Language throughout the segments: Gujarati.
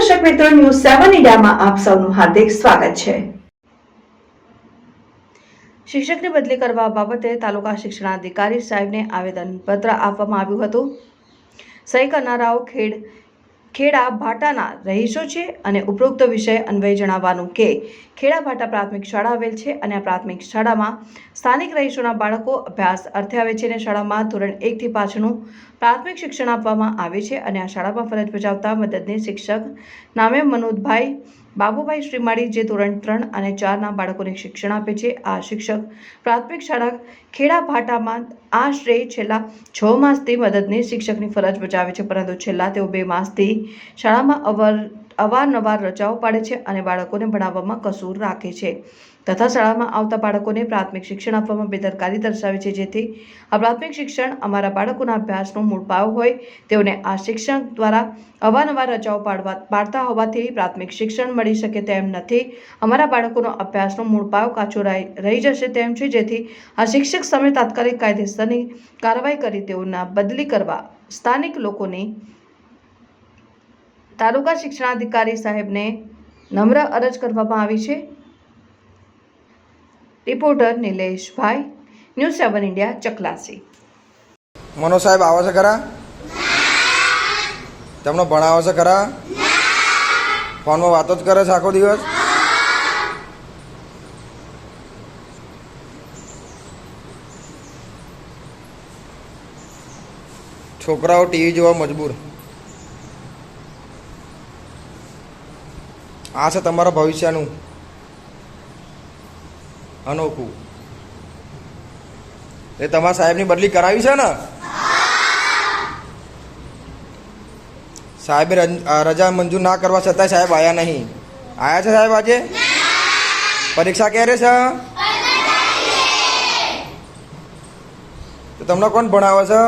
મિત્રો ન્યૂઝ સેવન ઇન્ડિયામાં આપ સૌનું હાર્દિક સ્વાગત છે. શિક્ષકની બદલી કરવા બાબતે તાલુકા શિક્ષણાધિકારી સાહેબને આવેદનપત્ર આપવામાં આવ્યું હતું. સહી કરનારાઓ ખેડ ખેડા ભાટાના રહીશો છે અને ઉપરોક્ત વિષય અન્વયે જણાવવાનું કે ખેડા ભાટા પ્રાથમિક શાળા આવેલ છે અને આ પ્રાથમિક શાળામાં સ્થાનિક રહીશોના બાળકો અભ્યાસ અર્થે આવે છે અને શાળામાં ધોરણ એકથી પાછળનું પ્રાથમિક શિક્ષણ આપવામાં આવે છે અને આ શાળામાં ફરજ બજાવતા મદદની શિક્ષક નામે મનોજભાઈ બાબુભાઈ શ્રીમાળી જે ધોરણ ત્રણ અને ચારના બાળકોને શિક્ષણ આપે છે, આ શિક્ષક પ્રાથમિક શાળા ખેડા ભાટામાં આશરે છેલ્લા છ માસથી મદદની શિક્ષકની ફરજ બજાવે છે, પરંતુ છેલ્લા તેઓ બે માસથી શાળામાં અવર અવારનવાર રજાઓ પાડે છે અને બાળકોને ભણાવવામાં કસૂર રાખે છે. તથા શાળામાં આવતા બાળકોને પ્રાથમિક શિક્ષણ આપવામાં બેદરકારી દર્શાવે છે. જેથી આ પ્રાથમિક શિક્ષણ અમારા બાળકોના અભ્યાસનો મૂળ પાયો હોય. તેઓને આ શિક્ષણ દ્વારા અવારનવાર રજાઓ પાડવા, પાડતા હોવાથી પ્રાથમિક શિક્ષણ મળી શકે તેમ નથી. અમારા બાળકોનો અભ્યાસનો મૂળ પાયો કાચો રહી જશે તેમ છે. જેથી આ શિક્ષક સામે તાત્કાલિક કાયદેસરની કાર્યવાહી કરી તેઓના બદલી કરવા સ્થાનિક લોકોની તાલુકા શિક્ષણાધિકારી સાહેબને નમ્ર અરજ કરવામાં આવી છે. Reporter Nileshbhai, news seven India, Chaklasi. મનો સાહેબ, આવો છે ખરા? તમને ભણાવો છે ખરા? ફોનમાં વાતો જ કરે છે આખો દિવસ? છોકરાઓ ટીવી જોવા મજબૂર. આ છે તમારા ભવિષ્યનું અનોખું. એ તમારા સાહેબની બદલી કરાવી છે ને? સાહેબે રજા મંજૂર ના કરવા છતાંય સાહેબ આવ્યા નહીં. આવ્યા છે સાહેબ આજે? પરીક્ષા ક્યારે છે? તો તમને કોણ ભણાવે છે?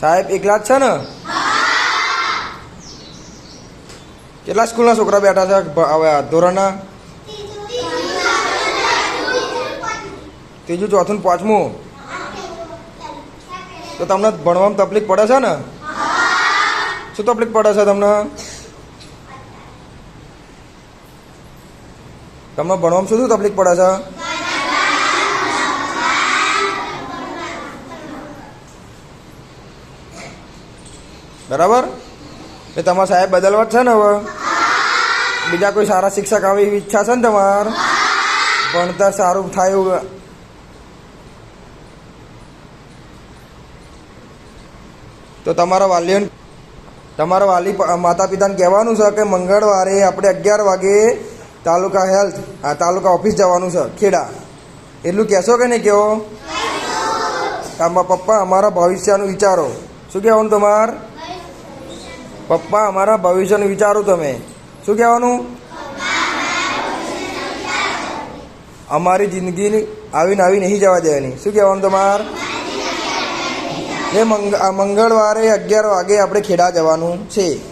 સાહેબ એકલા જ છે ને? કેટલા સ્કૂલના છોકરા બેઠા છે? હવે ધોરણના? ત્રીજું, ચોથું પાંચમું? તો તમને ભણવામાં તકલીફ પડે છે ને? શું તકલીફ પડે છે તમને? તમને ભણવામાં શું શું તકલીફ પડે છે? બરાબર? એ તમારા સાહેબ બદલવા છે ને હવે? બીજા કોઈ સારા શિક્ષક આવે એવી ઈચ્છા છે ને તમાર? ભણતર સારું થાય એવું તો તમારા વાલીઓને તમારા વાલી માતા પિતાને કહેવાનું છે કે મંગળવારે આપણે અગિયાર વાગે તાલુકા હેલ્થ આ તાલુકા ઓફિસ જવાનું છે, ખેડા. એટલું કહેશો કે નહીં કહો આમાં પપ્પા, અમારા ભવિષ્યનું વિચારો. શું કહેવાનું તમાર? પપ્પા, અમારા ભવિષ્યનું વિચારો તમે. શું કહેવાનું? અમારી જિંદગી આવીને આવી નહીં જવા દેવાની. શું કહેવાનું તમાર? એ મંગળવારે અગિયાર વાગે આપણે ખેડા જવાનું છે.